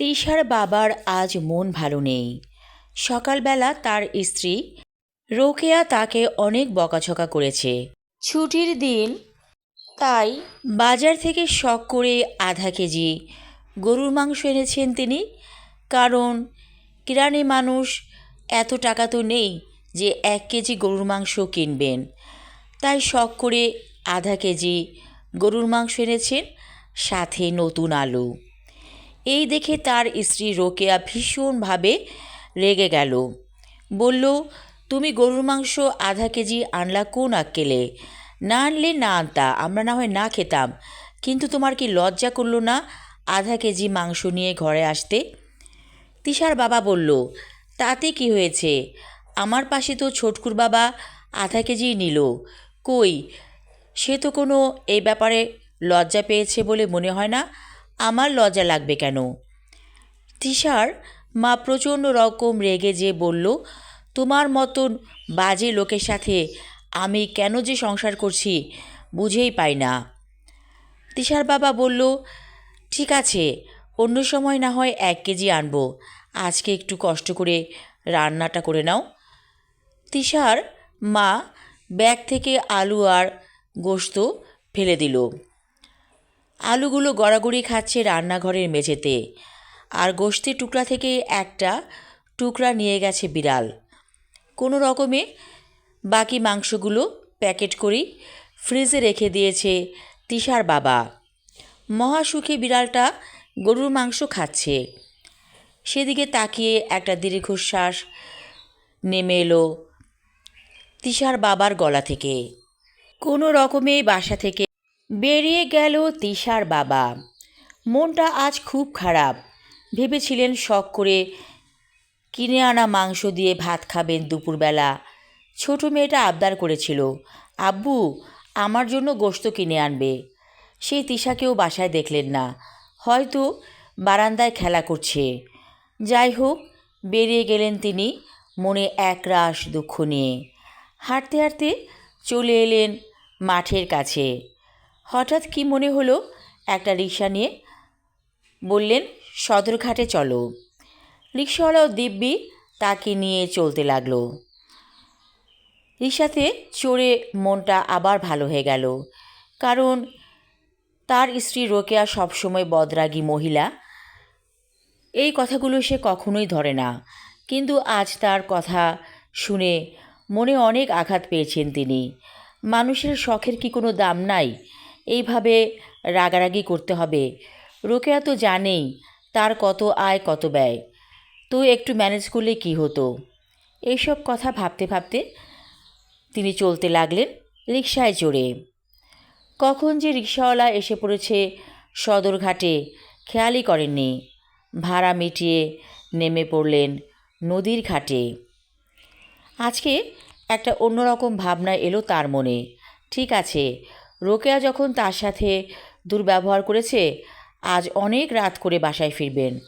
তৃষার বাবার আজ মন ভালো নেই। সকালবেলা তার স্ত্রী রোকেয়া তাকে অনেক বকাঝকা করেছে। ছুটির দিন তাই বাজার থেকে শখ করে আধা কেজি গরুর মাংস এনেছেন তিনি। কারণ কিরানি মানুষ এত টাকা তো নেই যে এক কেজি গরুর মাংস কিনবেন। তাই শখ করে আধা কেজি গরুর মাংস এনেছেন সাথে নতুন আলু। এই দেখে তার স্ত্রী রোকেয়া ভীষণভাবে রেগে গেল। বলল, তুমি গরুর মাংস আধা কেজি আনলা কোন আক্কেলে? না আনলে না আনতা, আমরা না হয় না খেতাম। কিন্তু তোমার কি লজ্জা করল না আধা কেজি মাংস নিয়ে ঘরে আসতে? তিশার বাবা বলল, তাতে কি হয়েছে? আমার পাশে তো ছোটকুর বাবা আধা কেজি নিল। কই? সে তো কোনো এই ব্যাপারে লজ্জা পেয়েছে বলে মনে হয় না? আমার লজ্জা লাগবে কেন? তিশার মা প্রচণ্ড রকম রেগে যে বলল, তোমার মতন বাজে লোকের সাথে আমি কেন যে সংসার করছি বুঝেই পাই না। তিশার বাবা বলল, ঠিক আছে, অন্য সময় না হয় এক কেজি আনব। আজকে একটু কষ্ট করে রান্নাটা করে নাও। তিশার মা ব্যাগ থেকে আলু আর গোস্ত ফেলে দিল। আলুগুলো গড়াগড়ি খাচ্ছে রান্নাঘরের মেঝেতে। আর গোস্তের টুকরা থেকে একটা টুকরা নিয়ে গেছে বিড়াল। কোনো রকমে বাকি মাংসগুলো প্যাকেট করেই ফ্রিজে রেখে দিয়েছে তিশার বাবা। মহাসুখে বিড়ালটা গরুর মাংস খাচ্ছে। সেদিকে তাকিয়ে একটা দীর্ঘশ্বাস নেমে এলো তিশার বাবার গলা থেকে। কোনো রকমে বাসা থেকে বেরিয়ে গেল তিশার বাবা। মনটা আজ খুব খারাপ। ভেবেছিলেন শখ করে কিনে আনা মাংস দিয়ে ভাত খাবেন দুপুরবেলা। ছোট মেয়েটা আবদার করেছিল, আব্বু, আমার জন্য গোস্ত কিনে আনবে। সেই তিশাকেও বাসায় দেখলেন না। হয়তো বারান্দায় খেলা করছে। যাই হোক, বেরিয়ে গেলেন তিনি মনে একরাশ দুঃখ নিয়ে। হাঁটতে হাঁটতে চলে এলেন মাঠের কাছে। হঠাৎ কি মনে হলো? একটা রিক্সা নিয়ে বললেন, সদরঘাটে চলো। রিক্সাওয়ালাও দিব্যি তাকে নিয়ে চলতে লাগল। রিক্সাতে চড়ে মনটা আবার ভালো হয়ে গেল, কারণ তার স্ত্রী রোকেয়া সবসময় বদরাগী মহিলা। এই কথাগুলো সে কখনোই ধরে না, কিন্তু আজ তার কথা শুনে মনে অনেক আঘাত পেয়েছেন তিনি। মানুষের শখের কি কোনো দাম নাই? এইভাবে রাগারাগি করতে হবে। রোকেয়া তো জানেই তার কত আয়, কত ব্যয়। তো একটু ম্যানেজ করলে কি হতো? এইসব কথা ভাবতে ভাবতে তিনি চলতে লাগলেন রিকশায় চড়ে। কখন যে রিক্সাওয়ালা এসে পড়েছে সদরঘাটে খেয়ালই করেননি। ভাড়া মিটিয়ে নেমে পড়লেন নদীর ঘাটে। আজকে একটা অন্যরকম ভাবনা এলো তার মনে। ঠিক আছে রোকেয়া যখন তার সাথে দুর্ব্যবহার করেছে, আজ অনেক রাত করে বাসায় ফিরবেন।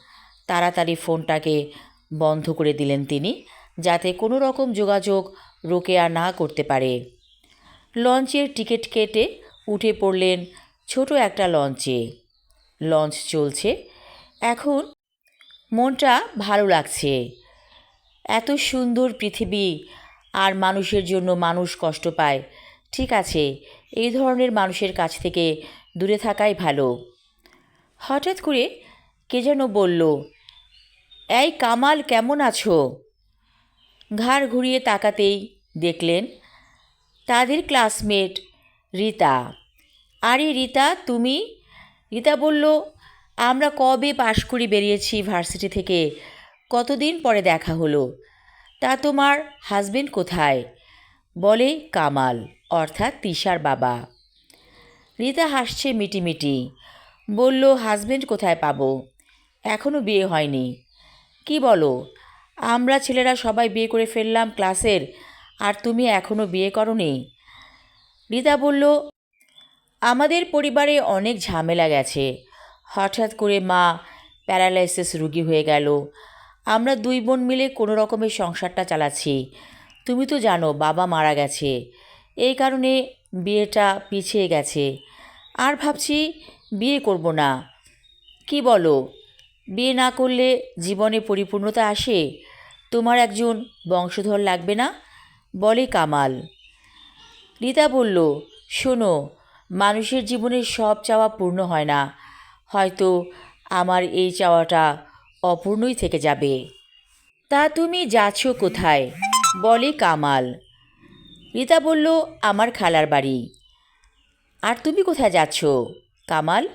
তাড়াতাড়ি ফোনটাকে বন্ধ করে দিলেন তিনি, যাতে কোনো রকম যোগাযোগ রোকেয়া না করতে পারে। লঞ্চের টিকিট কেটে উঠে পড়লেন ছোট একটা লঞ্চে। লঞ্চ চলছে। এখন মনটা ভালো লাগছে। এত সুন্দর পৃথিবী আর মানুষের জন্য মানুষ কষ্ট পায়। ঠিক আছে, এই ধরনের মানুষের কাছ থেকে দূরে থাকাই ভালো। হঠাৎ করে কে যেন বলল, এই কামাল, কেমন আছো? ঘাড় ঘুরিয়ে তাকাতেই দেখলেন তাদের ক্লাসমেট রীতা। আরে রীতা, তুমি? রীতা বলল, আমরা কবে পাশ করে বেরিয়েছি ভার্সিটি থেকে? কতদিন পরে দেখা হলো? তা তোমার হাজবেন্ড কোথায়? বলে কামাল, অর্থাৎ তিশার বাবা। রীতা হাসছে মিটিমিটি। বলল, হাজবেন্ড কোথায় পাবো? এখনও বিয়ে হয়নি। কি বলো, আমরা ছেলেরা সবাই বিয়ে করে ফেললাম ক্লাসের, আর তুমি এখনও বিয়ে করনি? রীতা বলল, আমাদের পরিবারে অনেক ঝামেলা গেছে। হঠাৎ করে মা প্যারালাইসিস রুগী হয়ে গেল। আমরা দুই বোন মিলে কোনো রকমের সংসারটা চালাচ্ছি। তুমি তো জানো বাবা মারা গেছে। এই কারণে বিয়েটা পিছিয়ে গেছে। আর ভাবছি বিয়ে করব না। কি বলো? বিয়ে না করলে জীবনে পরিপূর্ণতা আসে? তোমার একজন বংশধর লাগবে না? বলে কামাল। রীতা বলল, শোনো, মানুষের জীবনে সব চাওয়া পূর্ণ হয় না। হয়তো আমার এই চাওয়াটা অপূর্ণই থেকে যাবে। তা তুমি যাচ্ছ কোথায়? বলে কামাল। রীতা বলল, আমার খালার বাড়ি। আর তুমি কোথায় যাচ্ছ? কামাল।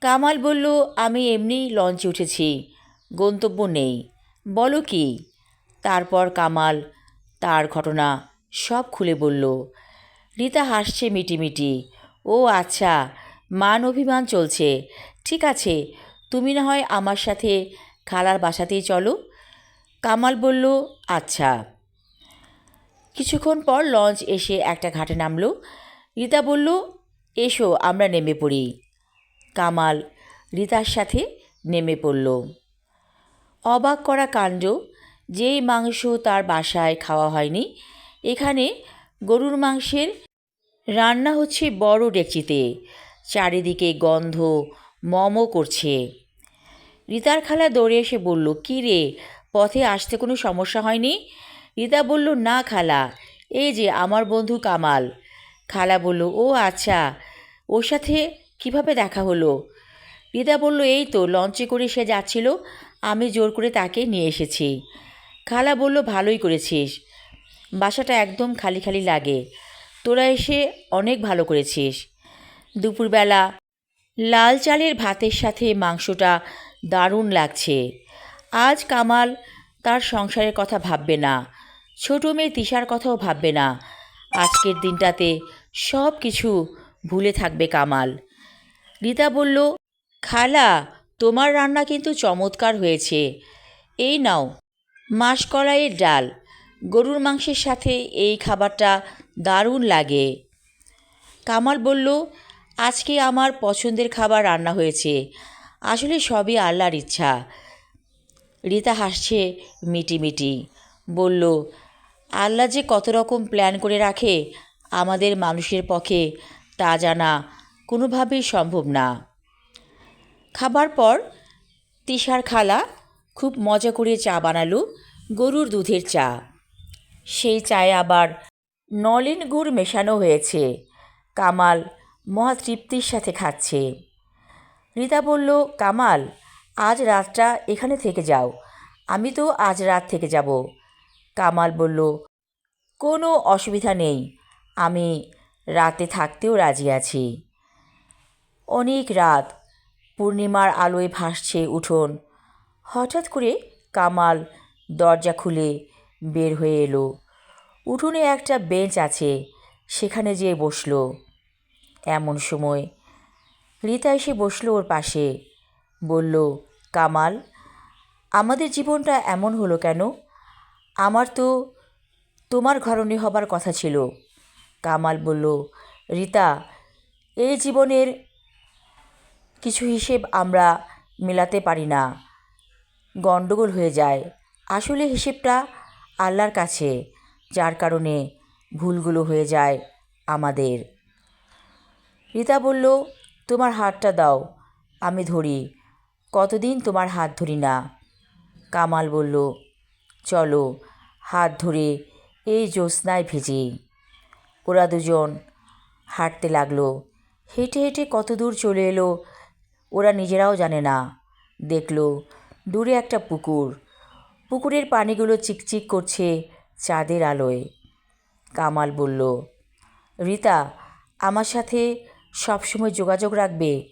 কামাল বলল, আমি এমনি লঞ্চে উঠেছি, গন্তব্য নেই। বলো কি? তারপর কামাল তার ঘটনা সব খুলে বলল। রীতা হাসছে মিটিমিটি, ও আচ্ছা মান অভিমান চলছে। ঠিক আছে, তুমি না হয় আমার সাথে খালার বাসাতেই চলো? কামাল বলল আচ্ছা। কিছুক্ষণ পর লঞ্চ এসে একটা ঘাটে নামলো। রীতা বলল, এসো, আমরা নেমে পড়ি। কামাল রীতার সাথে নেমে পড়ল। অবাক করা কাণ্ড, যেই মাংস তার বাসায় খাওয়া হয়নি। এখানে গরুর মাংসের রান্না হচ্ছে বড় ডেকচিতে। চারিদিকে গন্ধ, মমো করছে। রীতার খালা দৌড়ে এসে বলল, কী রে, পথে আসতে কোনো সমস্যা হয়নি? রীতা বলল, না খালা। এই যে আমার বন্ধু কামাল। খালা বলল, ও আচ্ছা ওর সাথে কীভাবে দেখা হলো? রীতা বলল, এই তো লঞ্চে করে সে যাচ্ছিল, আমি জোর করে তাকে নিয়ে এসেছি। খালা বলল, ভালোই করেছিস। বাসাটা একদম খালি খালি লাগে। তোরা এসে অনেক ভালো করেছিস। দুপুরবেলা লাল চালের ভাতের সাথে মাংসটা দারুণ লাগছে। আজ কামাল তার সংসারের কথা ভাববে না। ছোটো মেয়ে তিশার কথাও ভাববে না। আজকের দিনটাতে সব কিছু ভুলে থাকবে কামাল। রীতা বলল, খালা, তোমার রান্না কিন্তু চমৎকার হয়েছে। এই নাও, মাসকলাইয়ের ডাল। গরুর মাংসের সাথে এই খাবারটা দারুণ লাগে। কামাল বলল, আজকে আমার পছন্দের খাবার রান্না হয়েছে। আসলে সবই আল্লাহর ইচ্ছা। রীতা হাসছে মিটিমিটি, বলল আল্লাহ যে কত রকম প্ল্যান করে রাখে, আমাদের মানুষের পক্ষে তা জানা কোনোভাবেই সম্ভব না। খাবার পর তিশার খালা খুব মজা করে চা বানালো, গরুর দুধের চা। সেই চায়ে আবার নলেন গুড় মেশানো হয়েছে, কামাল মহা তৃপ্তির সাথে খাচ্ছে। রীতা বলল, কামাল, আজ রাতটা এখানে থেকে যাও, আমি তো আজ রাত থেকে যাব। কামাল বলল, কোনো অসুবিধা নেই, আমি রাতে থাকতেও রাজি আছি। অনেক রাত পূর্ণিমার আলোয় ভাসছে উঠোন। হঠাৎ করে কামাল দরজা খুলে বের হয়ে এলো। উঠোনে একটা বেঞ্চ আছে, সেখানে যেয়ে বসল। এমন সময় রীতা এসে বসল ওর পাশে, বলল, কামাল, আমাদের জীবনটা এমন হলো কেন? আমার তো তোমার ঘরণী হবার কথা ছিল। কামাল বলল, রীতা এই জীবনের কিছু হিসেব আমরা মেলাতে পারি না। গণ্ডগোল হয়ে যায়। আসলে হিসেবটা আল্লাহর কাছে, যার কারণে ভুলগুলো হয়ে যায় আমাদের। রীতা বলল, তোমার হাতটা দাও, আমি ধরি। কতদিন তোমার হাত ধরি না? কামাল বলল চলো, হাত ধরে এই জ্যোৎস্নায় ভেজে। ওরা দুজন হাঁটতে লাগল। হেঁটে হেঁটে কত দূর চলে এলো ওরা নিজেরাও জানে না। দেখল দূরে একটা পুকুর। পুকুরের পানিগুলো চিকচিক করছে চাঁদের আলোয়। কামাল বলল, রীতা, আমার সাথে সবসময় যোগাযোগ রাখবে?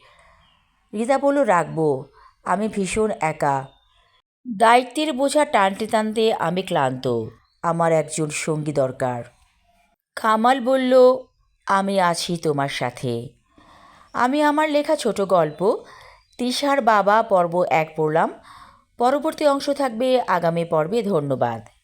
রীতা বলল, রাখব। আমি ভীষণ একা। দায়িত্বের বোঝা টানতে টানতে আমি ক্লান্ত। আমার একজন সঙ্গী দরকার। খামাল বলল, আমি আছি তোমার সাথে। আমি আমার লেখা ছোট গল্প, তিশার বাবা পর্ব এক পড়লাম। পরবর্তী অংশ থাকবে আগামী পর্বে ধন্যবাদ।